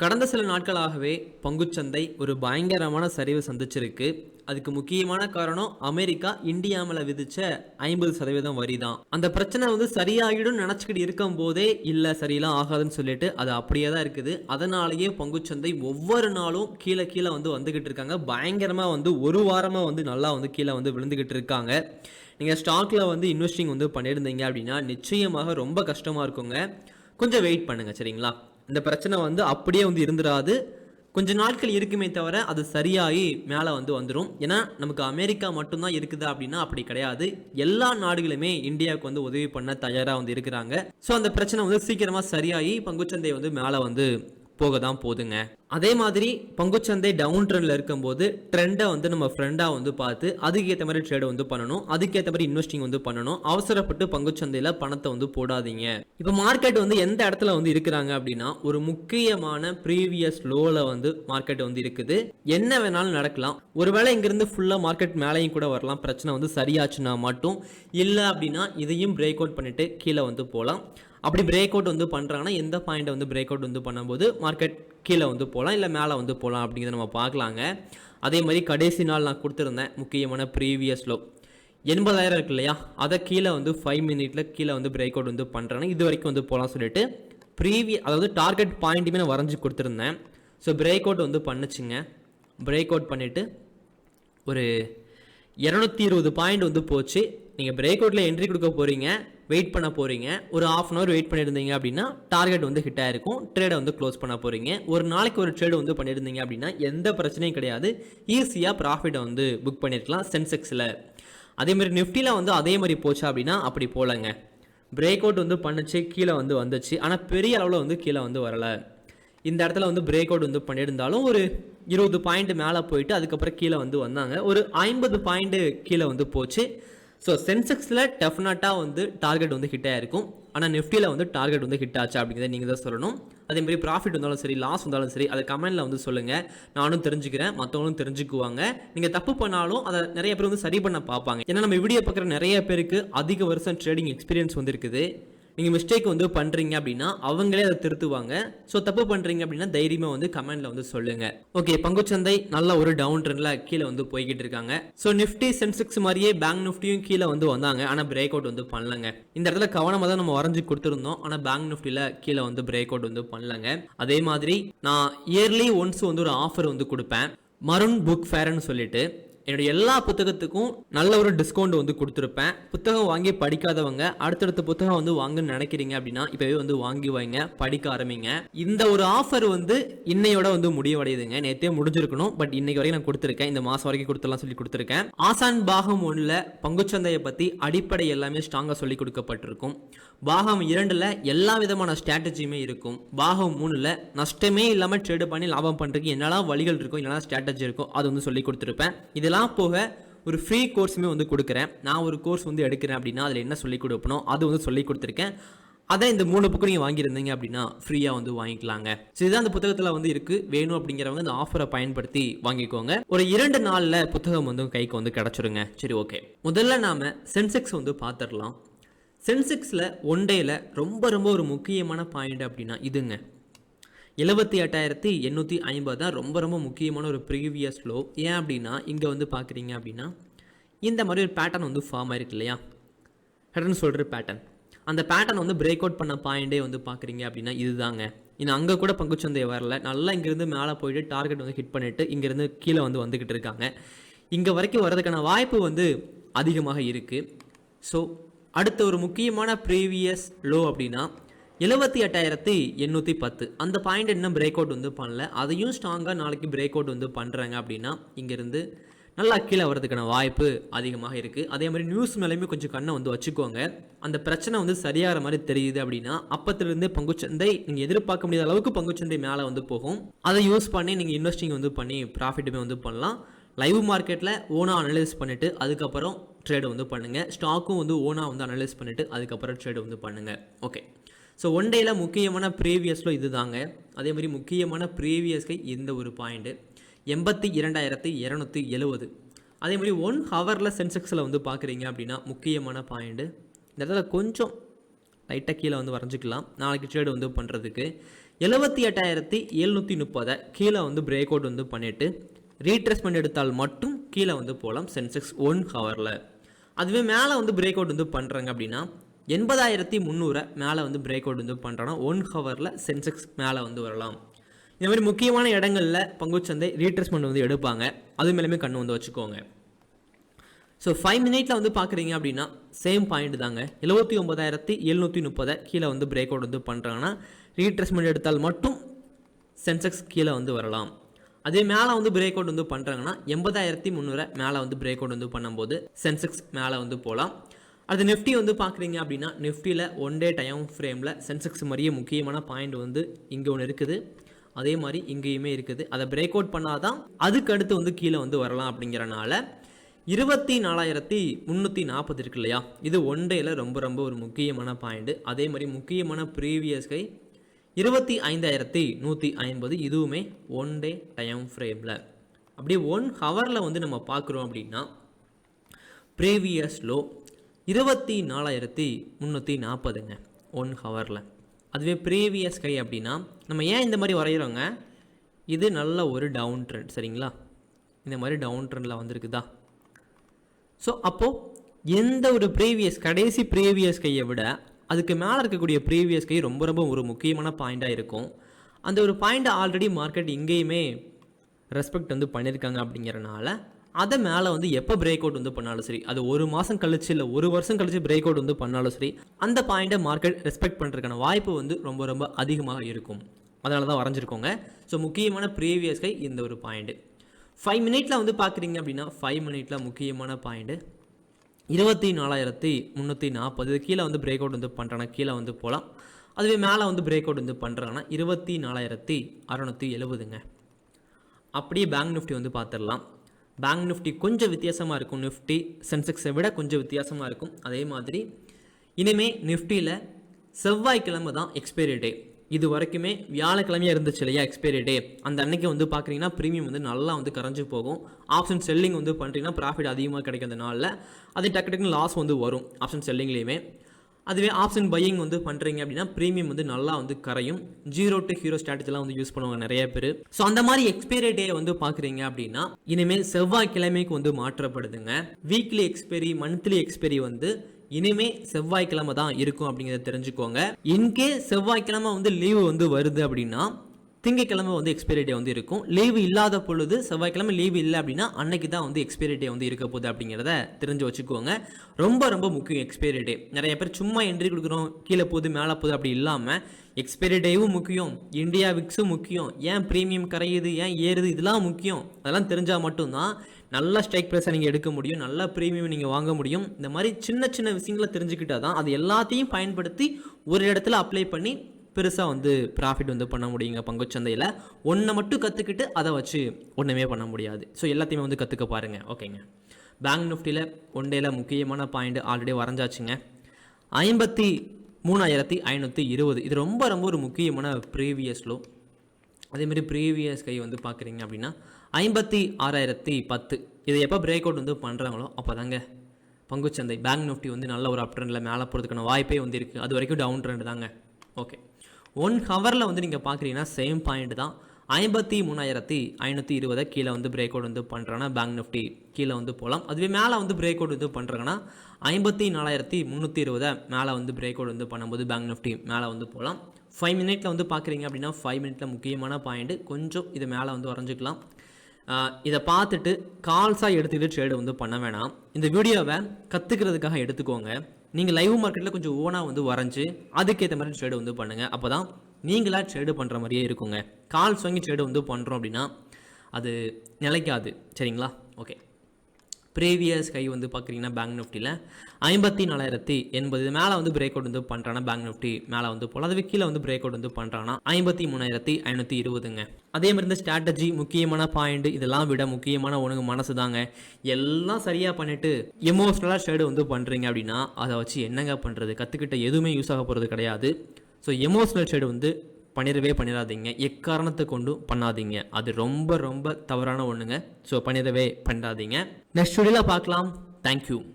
கடந்த சில நாட்களாகவே பங்குச்சந்தை ஒரு பயங்கரமான சரிவு சந்திச்சிருக்கு. அதுக்கு முக்கியமான காரணம் அமெரிக்கா இந்தியா மேல விதிச்ச ஐம்பது சதவீதம் வரி தான் அந்த பிரச்சனை வந்து சரியாகிடும் நினச்சிக்கிட்டு இருக்கும் போதே இல்லை சரியெல்லாம் ஆகாதுன்னு சொல்லிட்டு அது அப்படியே தான் இருக்குது. அதனாலேயே பங்குச்சந்தை ஒவ்வொரு நாளும் கீழே கீழே வந்து வந்துகிட்டு இருக்காங்க. பயங்கரமாக வந்து ஒரு வாரமாக வந்து நல்லா வந்து கீழே வந்து விழுந்துகிட்டு இருக்காங்க. நீங்கள் ஸ்டாக்ல வந்து இன்வெஸ்டிங் வந்து பண்ணியிருந்தீங்க அப்படின்னா நிச்சயமாக ரொம்ப கஷ்டமாக இருக்குங்க. கொஞ்சம் வெயிட் பண்ணுங்க சரிங்களா? இந்த பிரச்சனை வந்து அப்படியே வந்து இருந்துடாது கொஞ்ச நாட்கள் இருக்குமே தவிர அது சரியாகி மேலே வந்து வந்துடும் ஏன்னா நமக்கு அமெரிக்கா மட்டும்தான் இருக்குதா அப்படின்னா அப்படி கிடையாது. எல்லா நாடுகளுமே இந்தியாவுக்கு வந்து உதவி பண்ண தயாராக வந்து இருக்கிறாங்க. ஸோ அந்த பிரச்சனை வந்து சீக்கிரமாக சரியாகி பங்குச்சந்தை வந்து மேலே வந்து போக தான் போதுங்க. அதே மாதிரி பங்குச்சந்தை டவுன் ட்ரெண்டில் இருக்கும்போது ட்ரெண்டை வந்து நம்ம ஃப்ரெண்டாக வந்து பார்த்து அதுக்கேற்ற மாதிரி ட்ரேட் வந்து பண்ணணும். அதுக்கேற்ற மாதிரி இன்வெஸ்டிங் வந்து பண்ணணும். அவசரப்பட்டு பங்குச்சந்தையில் பணத்தை வந்து போடாதீங்க. இப்போ மார்க்கெட் வந்து எந்த இடத்துல வந்து இருக்கிறாங்க அப்படின்னா ஒரு முக்கியமான ப்ரீவியஸ் லோவில் வந்து மார்க்கெட் வந்து இருக்குது. என்ன வேணாலும் நடக்கலாம். ஒருவேளை இங்கிருந்து ஃபுல்லாக மார்க்கெட் மேலேயும் கூட வரலாம். பிரச்சனை வந்து சரியாச்சுன்னா மட்டும். இல்லை அப்படின்னா இதையும் பிரேக் அவுட் பண்ணிட்டு கீழே வந்து போகலாம். அப்படி பிரேக் அவுட் வந்து பண்ணுறாங்கன்னா எந்த பாயிண்ட்டை வந்து பிரேக் அவுட் வந்து பண்ணும்போது மார்க்கெட் கீழே வந்து போகலாம் இல்லை மேலே வந்து போகலாம் அப்படிங்கிறத நம்ம பார்க்கலாங்க. அதே மாதிரி கடைசி நாள் நான் கொடுத்துருந்தேன் முக்கியமான ப்ரீவியஸ் லோ எண்பதாயிரம் இருக்கு இல்லையா? அதை கீழே வந்து ஃபைவ் மினிட்ல கீழே வந்து பிரேக் அவுட் வந்து பண்ணுறாங்க இது வரைக்கும் வந்து போகலாம் சொல்லிட்டு ப்ரீவிய அதாவது டார்கெட் பாயிண்ட்டுமே நான் வரைஞ்சி கொடுத்துருந்தேன். ஸோ பிரேக் அவுட் வந்து பண்ணுச்சுங்க. பிரேக் அவுட் பண்ணிவிட்டு ஒரு இரநூத்தி இருபது பாயிண்ட் வந்து போச்சு. நீங்கள் பிரேக் அவுட்டில் என்ட்ரி கொடுக்க போகிறீங்க வெயிட் பண்ண போகிறீங்க ஒரு ஆஃப் அன் ஹவர் வெயிட் பண்ணியிருந்தீங்க அப்படின்னா டார்கெட் வந்து ஹிட் ஆயிருக்கும். ட்ரேடை வந்து க்ளோஸ் பண்ண போகிறீங்க ஒரு நாளைக்கு ஒரு ட்ரேடு வந்து பண்ணியிருந்தீங்க அப்படின்னா எந்த பிரச்சனையும் கிடையாது. ஈஸியாக ப்ராஃபிட்டை வந்து புக் பண்ணியிருக்கலாம் சென்செக்ஸில் அதே மாதிரி நிஃப்டியில் வந்து அதே மாதிரி போச்சா அப்படின்னா அப்படி போகலங்க பிரேக் அவுட் வந்து பண்ணுச்சு கீழே வந்து வந்துச்சு. ஆனால் பெரிய அளவில் வந்து கீழே வந்து வரலை. இந்த இடத்துல வந்து பிரேக் அவுட் வந்து பண்ணியிருந்தாலும் ஒரு இருபது பாயிண்ட் மேலே போயிட்டு அதுக்கப்புறம் கீழே வந்து வந்தாங்க. ஒரு ஐம்பது பாயிண்ட்டு கீழே வந்து போச்சு. ஸோ சென்செக்ஸில் டெஃபினட்டாக வந்து டார்கெட் வந்து ஹிட் இருக்கும் ஆனால் நிஃப்டியில் வந்து டார்கெட் வந்து ஹிட் ஆச்சு அப்படிங்கிறத நீங்கள் தான் சொல்லணும். அதேமாதிரி ப்ராஃபிட் வந்தாலும் சரி லாஸ் வந்தாலும் சரி அதை கமெண்ட்டில் வந்து சொல்லுங்கள் நானும் தெரிஞ்சுக்கிறேன் மற்றவங்களும் தெரிஞ்சுக்குவாங்க. நீங்கள் தப்பு பண்ணாலும் அதை நிறைய பேர் வந்து சரி பண்ண பார்ப்பாங்க. ஏன்னா நம்ம வீடியோ பார்க்குற நிறைய பேருக்கு அதிக வருஷம் ட்ரேடிங் எக்ஸ்பீரியன்ஸ் வந்து இருக்குது நீங்கள் மிஸ்டேக் வந்து பண்ணுறீங்க அப்படின்னா அவங்களே அதை திருத்துவாங்க. ஸோ தப்பு பண்ணுறீங்க அப்படின்னா தைரியமாக வந்து கமெண்ட்டில் வந்து சொல்லுங்கள் ஓகே பங்குச்சந்தை நல்ல ஒரு டவுன் ட்ரெண்டில் கீழே வந்து போய்கிட்டு இருக்காங்க. ஸோ நிஃப்டி சென்செக்ஸ் மாதிரியே பேங்க் நிஃப்டியும் கீழே வந்து வந்தாங்க. ஆனால் பிரேக் அவுட் வந்து பண்ணலங்க. இந்த இடத்துல கவனமாக தான் நம்ம வரைஞ்சி கொடுத்துருந்தோம். ஆனால் பேங்க் நிஃப்டியில் கீழே வந்து பிரேக் அவுட் வந்து பண்ணலங்க. அதே மாதிரி நான் இயர்லி ஒன்ஸ் வந்து ஒரு ஆஃபர் வந்து கொடுப்பேன். மருண் புக் ஃபேர்னு சொல்லிட்டு. என்னுடைய எல்லா புத்தகத்துக்கும் நல்ல ஒரு டிஸ்கவுண்ட் வந்து கொடுத்துருப்பேன். புத்தகம் வாங்கி படிக்காதவங்க அடுத்தடுத்த புத்தகம் வந்து வாங்கன்னு நினைக்கிறீங்க அப்படின்னா இப்போவே வந்து வாங்கி வைங்க படிக்க ஆரம்பிங்க. இந்த ஒரு ஆஃபர் வந்து இன்னையோட வந்து முடிவடையுதுங்க. நேற்றே முடிஞ்சிருக்கணும். பட் இன்னைக்கு வரைக்கும் நான் கொடுத்துருக்கேன். இந்த மாதம் வரைக்கும் கொடுத்துலாம் சொல்லி கொடுத்துருக்கேன். ஆசான் பாகம் ஒன்றில் பங்குச்சந்தையை பற்றி அடிப்படை எல்லாமே ஸ்ட்ராங்காக சொல்லி கொடுக்கப்பட்டிருக்கும். பாகம் இரண்டில் எல்லா விதமான ஸ்ட்ராட்டஜியுமே இருக்கும். பாகம் மூணில் நஷ்டமே இல்லாமல் ட்ரேடு பண்ணி லாபம் பண்ணுறதுக்கு என்னெல்லாம் வழிகள் இருக்கும் என்னெல்லாம் ஸ்ட்ராட்டஜி இருக்கும் அது வந்து சொல்லி கொடுத்துருப்பேன். இதெல்லாம் போக ஒரு ஃப்ரீ கோர்ஸுமே வந்து கொடுக்குறேன். நான் ஒரு கோர்ஸ் வந்து எடுக்கிறேன் அப்படின்னா அதில் என்ன சொல்லி கொடுப்பனோ அது வந்து சொல்லி கொடுத்துருக்கேன். அதை இந்த மூணு புக்கு நீங்கள் வாங்கியிருந்தீங்க அப்படின்னா ஃப்ரீயாக வந்து வாங்கிக்கலாங்க. ஸோ இதுதான் அந்த புத்தகத்தில் வந்து இருக்குது வேணும் அப்படிங்கிறவங்க இந்த ஆஃபரை பயன்படுத்தி வாங்கிக்கோங்க. ஒரு இரண்டு நாளில் புத்தகம் வந்து கைக்கு வந்து கிடச்சிருங்க. சரி ஓகே முதல்ல நாம் சென்செக்ஸ் வந்து பார்த்துடலாம் சென்செக்ஸில் ஒன் டேயில் ரொம்ப ரொம்ப ஒரு முக்கியமான பாயிண்ட் அப்படின்னா இதுங்க. எழுபத்தி எட்டாயிரத்தி எண்ணூற்றி ஐம்பது தான் ரொம்ப ரொம்ப முக்கியமான ஒரு ப்ரீவியஸ் லோ ஏன் அப்படின்னா இங்கே வந்து பார்க்குறீங்க அப்படின்னா இந்த மாதிரி ஒரு பேட்டர்ன் வந்து ஃபார்ம் ஆயிருக்கு இல்லையா? ஹெட்னு சொல்கிற பேட்டர்ன் அந்த பேட்டர்ன் வந்து பிரேக் அவுட் பண்ண பாயிண்டே வந்து பார்க்குறீங்க அப்படின்னா இதுதாங்க. இன்னும் அங்கே கூட பங்குச்சந்தை வரல. நல்லா இங்கேருந்து மேலே போயிட்டு டார்கெட் வந்து ஹிட் பண்ணிவிட்டு இங்கேருந்து கீழே வந்து வந்துக்கிட்டு இருக்காங்க. இங்கே வரைக்கும் வரதுக்கான வாய்ப்பு வந்து அதிகமாக இருக்குது ஸோ அடுத்த ஒரு முக்கியமான ப்ரீவியஸ் லோ அப்படின்னா எழுபத்தி எட்டாயிரத்தி எண்ணூற்றி பத்து. அந்த பாயிண்ட் இன்னும் பிரேக் அவுட் வந்து பண்ணல. அதையும் ஸ்ட்ராங்காக நாளைக்கு பிரேக் அவுட் வந்து பண்ணுறாங்க அப்படின்னா இங்கேருந்து நல்லா கீழே வரதுக்கான வாய்ப்பு அதிகமாக இருக்குது அதே மாதிரி நியூஸ் மேலேயுமே கொஞ்சம் கண்ணை வந்து வச்சுக்கோங்க. அந்த பிரச்சனை வந்து சரியாகிற மாதிரி தெரியுது அப்படின்னா அப்பத்திலிருந்தே பங்குச்சந்தை நீங்கள் எதிர்பார்க்க முடியாத அளவுக்கு பங்குச்சந்தை மேலே வந்து போகும். அதை யூஸ் பண்ணி நீங்கள் இன்வெஸ்டிங் வந்து பண்ணி ப்ராஃபிட்டுமே வந்து பண்ணலாம். லைவ் மார்க்கெட்டில் ஓனாக அனலைஸ் பண்ணிவிட்டு அதுக்கப்புறம் ட்ரேடு வந்து பண்ணுங்கள் ஸ்டாக்கும் வந்து ஓனாக வந்து அனலைஸ் பண்ணிவிட்டு அதுக்கப்புறம் ட்ரேடு வந்து பண்ணுங்கள் ஓகே ஸோ ஒன் டேயில் முக்கியமான ப்ரீவியஸில் இது தாங்க அதே மாதிரி முக்கியமான ப்ரீவியஸ்க்கு இந்த ஒரு பாயிண்ட்டு எண்பத்தி இரண்டாயிரத்தி இரநூத்தி எழுவது. அதே மாதிரி ஒன் ஹவரில் சென்செக்ஸில் வந்து பார்க்குறீங்க அப்படின்னா முக்கியமான பாயிண்ட்டு இந்த இடத்துல கொஞ்சம் லைட்டாக கீழே வந்து வரைஞ்சிக்கலாம். நாளைக்கு ட்ரேடு வந்து பண்ணுறதுக்கு எழுபத்தி எட்டாயிரத்தி எழுநூற்றி முப்பதை கீழே வந்து பிரேக் அவுட் வந்து பண்ணிவிட்டு ரீட்ரெஸ்மெண்ட் எடுத்தால் மட்டும் கீழே வந்து போகலாம் சென்செக்ஸ் ஒன் ஹவரில் அதுவே மேலே வந்து பிரேக் அவுட் வந்து பண்ணுறாங்க அப்படின்னா எண்பதாயிரத்தி முந்நூறை மேலே வந்து பிரேக் அவுட் வந்து பண்ணுறோன்னா ஒன் ஹவரில் சென்செக்ஸ் மேலே வந்து வரலாம். இந்த மாதிரி முக்கியமான இடங்களில் பங்குச்சந்தை ரீட்ரெஸ்மெண்ட் வந்து எடுப்பாங்க. அது மேலேயுமே கண்ணு வந்து வச்சுக்கோங்க. ஸோ ஃபைவ் மினிட்ல வந்து பார்க்குறீங்க அப்படின்னா சேம் பாயிண்ட் தாங்க. எழுபத்தி ஒன்பதாயிரத்தி எழுநூற்றி முப்பதை கீழே வந்து பிரேக் அவுட் வந்து பண்ணுறாங்கன்னா ரீட்ரெஸ்மெண்ட் எடுத்தால் மட்டும் சென்செக்ஸ் கீழே வந்து வரலாம். அதே மேலே வந்து பிரேக் அவுட் வந்து பண்ணுறாங்கன்னா எண்பதாயிரத்தி முந்நூறை மேலே வந்து பிரேக் அவுட் வந்து பண்ணும்போது சென்செக்ஸ் மேலே வந்து போகலாம் அது நிஃப்டி வந்து பார்க்குறீங்க அப்படின்னா நிஃப்டியில் ஒன் டே டைம் ஃப்ரேமில் சென்செக்ஸ் மாதிரியே முக்கியமான பாயிண்ட் வந்து இங்கே ஒன்று இருக்குது. அதே மாதிரி இங்கேயுமே இருக்குது. அதை பிரேக் அவுட் பண்ணாதான் அதுக்கு அடுத்து வந்து கீழே வந்து வரலாம் அப்படிங்கிறனால இருபத்தி நாலாயிரத்தி முந்நூற்றி நாற்பது இருக்கு இல்லையா? இது ஒன் டேயில் ரொம்ப ரொம்ப ஒரு முக்கியமான பாயிண்ட்டு அதே மாதிரி முக்கியமான ப்ரீவியஸ் கை இருபத்தி ஐந்தாயிரத்தி நூற்றி ஐம்பது இதுவுமே ஒன் டே டைம் ஃப்ரேமில் அப்படியே ஒன் ஹவரில் வந்து நம்ம பார்க்குறோம் அப்படின்னா ப்ரீவியஸ் லோ இருபத்தி நாலாயிரத்தி முந்நூற்றி நாற்பதுங்க. ஒன் ஹவரில் அதுவே ப்ரீவியஸ் கை அப்படின்னா நம்ம ஏன் இந்த மாதிரி வரைகிறோங்க இது நல்ல ஒரு டவுன் ட்ரெண்ட் சரிங்களா? இந்த மாதிரி டவுன் ட்ரெண்டில் வந்திருக்குதா? ஸோ அப்போது எந்த ஒரு ப்ரீவியஸ் கடைசி ப்ரீவியஸ் கையை விட அதுக்கு மேலே இருக்கக்கூடிய ப்ரீவியஸ் கை ரொம்ப ரொம்ப ஒரு முக்கியமான பாயிண்ட்டாக இருக்கும். அந்த ஒரு பாயிண்ட்டை ஆல்ரெடி மார்க்கெட் இங்கேயுமே ரெஸ்பெக்ட் வந்து பண்ணியிருக்காங்க அப்படிங்கிறனால அதை மேலே வந்து எப்போ பிரேக் அவுட் வந்து பண்ணாலும் சரி அது ஒரு மாதம் கழிச்சு இல்லை ஒரு வருஷம் கழிச்சு பிரேக் அவுட் வந்து பண்ணாலும் சரி அந்த பாயிண்ட்டை மார்க்கெட் ரெஸ்பெக்ட் பண்ணுறதுக்கான வாய்ப்பு வந்து ரொம்ப ரொம்ப அதிகமாக இருக்கும். அதனால தான் வரைஞ்சிருக்கோங்க. ஸோ முக்கியமான ப்ரீவியஸ் கை இந்த ஒரு பாயிண்ட்டு ஃபைவ் மினிட்ல வந்து பார்க்குறீங்க அப்படின்னா ஃபைவ் மினிட்ல முக்கியமான பாயிண்ட்டு இருபத்தி நாலாயிரத்தி முந்நூற்றி நாற்பது கீழே வந்து பிரேக் அவுட் வந்து பண்ணுறாங்கன்னா கீழே வந்து போகலாம் அதுவே மேலே வந்து பிரேக் அவுட் வந்து பண்ணுறாங்கன்னா இருபத்தி நாலாயிரத்தி அறநூற்றி எழுபதுங்க. அப்படியே பேங்க் நிஃப்டி வந்து பார்த்துடலாம் பேங்க் நிஃப்டி கொஞ்சம் வித்தியாசமாக இருக்கும். நிஃப்டி சென்செக்ஸை விட கொஞ்சம் வித்தியாசமாக இருக்கும். அதே மாதிரி இனிமேல் நிஃப்டியில் செவ்வாய்க்கிழமை தான் எக்ஸ்பைரி டே இது வரைக்குமே வியாழக்கிழமையாக இருந்துச்சு இல்லையா எக்ஸ்பைரி டே அந்த அன்னைக்கு வந்து பார்க்குறீங்கன்னா ப்ரீமியம் வந்து நல்லா வந்து கரைஞ்சு போகும். ஆப்ஷன் செல்லிங் வந்து பண்ணுறீங்கன்னா ப்ராஃபிட் அதிகமாக கிடைக்கிறதுனால அது டக்கு டக்குன்னு லாஸ் வந்து வரும். ஆப்ஷன் செல்லிங்லேயுமே அதுவே ஆப்ஷன் பையிங் வந்து பண்ணுறீங்க அப்படின்னா ப்ரீமியம் வந்து நல்லா வந்து கரையும். ஜீரோ டு ஹீரோ ஸ்ட்ராட்டஜிலாம் வந்து யூஸ் பண்ணுவாங்க நிறைய பேர். ஸோ அந்த மாதிரி எக்ஸ்பைரி டே வந்து பார்க்குறீங்க அப்படின்னா இனிமேல் செவ்வாய்க்கிழமைக்கு வந்து மாற்றப்படுதுங்க. வீக்லி எக்ஸ்பைரி மந்த்லி எக்ஸ்பைரி வந்து இனிமே செவ்வாய்க்கிழமை தான் இருக்கும் அப்படிங்கிறத தெரிஞ்சுக்கோங்க. இன்கே செவ்வாய்க்கிழமை வந்து லீவு வந்து வருது அப்படின்னா திங்கக்கிழமை வந்து எக்ஸ்பைரி டே வந்து இருக்கும். லீவு இல்லாத பொழுது செவ்வாய்க்கிழமை லீவு இல்லை அப்படின்னா அன்னைக்கு தான் வந்து எக்ஸ்பைரி டே வந்து இருக்க போகுது அப்படிங்கிறத தெரிஞ்சு வச்சுக்கோங்க. ரொம்ப ரொம்ப முக்கியம் எக்ஸ்பைரி டே நிறைய பேர் சும்மா என்ட்ரி கொடுக்குறோம் கீழே போகுது மேலே போகுது அப்படி இல்லாமல் எக்ஸ்பைரி டேவும் முக்கியம். இந்தியா விக்ஸும் முக்கியம். ஏன் ப்ரீமியம் கரையுது ஏன் ஏறுது இதெல்லாம் முக்கியம். அதெல்லாம் தெரிஞ்சால் மட்டும்தான் நல்ல ஸ்ட்ரைக் ப்ரைஸை நீங்கள் எடுக்க முடியும் நல்ல ப்ரீமியம் நீங்கள் வாங்க முடியும். இந்த மாதிரி சின்ன சின்ன விஷயங்களை தெரிஞ்சுக்கிட்டா தான் அது எல்லாத்தையும் பயன்படுத்தி ஒரு இடத்துல அப்ளை பண்ணி பெருசாக வந்து ப்ராஃபிட் வந்து பண்ண முடியுங்க பங்குச்சந்தையில். ஒன்றை மட்டும் கற்றுக்கிட்டு அதை வச்சு ஒன்றுமே பண்ண முடியாது. ஸோ எல்லாத்தையுமே வந்து கற்றுக்க பாருங்கள் ஓகேங்க பேங்க் நிஃப்டியில் ஒன் டேயில் முக்கியமான பாயிண்ட் ஆல்ரெடி வரைஞ்சாச்சுங்க. ஐம்பத்தி மூணாயிரத்தி ஐநூற்றி இருபது. இது ரொம்ப ரொம்ப ஒரு முக்கியமான ப்ரீவியஸ் லோ அதேமாரி ப்ரீவியஸ் கை வந்து பார்க்குறீங்க அப்படின்னா ஐம்பத்தி ஆறாயிரத்தி பத்து. இதை எப்போ பிரேக் அவுட் வந்து பண்ணுறாங்களோ அப்போ தாங்க பங்குச்சந்தை. பேங்க் நிஃப்டி வந்து நல்ல ஒரு அப் ட்ரெண்டில் மேலே போகிறதுக்கான வாய்ப்பே வந்து இருக்குது அது வரைக்கும் டவுன் ட்ரெண்ட் தாங்க. ஓகே ஒன் ஹவரில் வந்து நீங்கள் பார்க்குறீங்கன்னா சேம் பாயிண்ட் தான். ஐம்பத்தி மூணாயிரத்தி ஐநூற்றி இருபதை கீழே வந்து பிரேக் அவுட் வந்து பண்ணுறாங்கன்னா பேங்க் நிஃப்டி கீழே வந்து போகலாம் அதுவே மேலே வந்து பிரேக் அவுட் வந்து பண்ணுறாங்கன்னா ஐம்பத்தி நாலாயிரத்தி முந்நூற்றி இருபதை மேலே வந்து பிரேக் அவுட் வந்து பண்ணும்போது பேங்க் நிஃப்டி மேலே வந்து போகலாம் ஃபைவ் மினிட்ல வந்து பார்க்குறீங்க அப்படின்னா ஃபைவ் மினிட்ல முக்கியமான பாயிண்ட் கொஞ்சம் இது மேலே வந்து வரைஞ்சிக்கலாம். இதை பார்த்துட்டு கால்ஸாக எடுத்துக்கிட்டு ட்ரேடு வந்து பண்ண வேணாம். இந்த வீடியோவை கற்றுக்கிறதுக்காக எடுத்துக்கோங்க. நீங்கள் லைவ் மார்க்கெட்டில் கொஞ்சம் ஓனாக வந்து வரைஞ்சி அதுக்கேற்ற மாதிரி ட்ரேடு வந்து பண்ணுங்கள் அப்போ தான் நீங்களாக ட்ரேடு பண்ணுற மாதிரியே இருக்குங்க. கால்ஸ் வாங்கி ட்ரேடு வந்து பண்ணுறோம் அப்படின்னா அது நிலைக்காது. சரிங்களா? ஓகே ப்ரீவியஸ் கை வந்து பார்க்குறீங்கன்னா பேங்க் நிஃப்டியில் ஐம்பத்தி நாலாயிரத்தி எண்பது மேலே வந்து பிரேக் அவுட் வந்து பண்ணுறாங்கன்னா பேங்க் நிஃப்டி மேலே வந்து போகலாம் அதுவே கீழே வந்து பிரேக் அவுட் வந்து பண்ணுறாங்கன்னா ஐம்பத்தி மூணாயிரத்தி ஐநூற்றி இருபதுங்க. அதே மாதிரி இந்த ஸ்ட்ராட்டஜி முக்கியமான பாயிண்ட் இதெல்லாம் விட முக்கியமான உனக்கு மனசு தாங்க எல்லாம் சரியாக பண்ணிட்டு எமோஷ்னலாக ஷேடு வந்து பண்ணுறீங்க அப்படின்னா அதை வச்சு என்னங்க பண்ணுறது கற்றுக்கிட்ட எதுவுமே யூஸ் ஆக போகிறது கிடையாது. ஸோ எமோஷ்னல் ஷேடு வந்து பண்ணிடவே பண்ணிடாதீங்க எக்காரணத்தை கொண்டும் பண்ணாதீங்க. அது ரொம்ப ரொம்ப தவறான ஒன்றுங்க ஸோ பண்ணிடவே பண்ணாதீங்க. நெக்ஸ்ட் வீடியோவில் பார்க்கலாம். தேங்க்யூ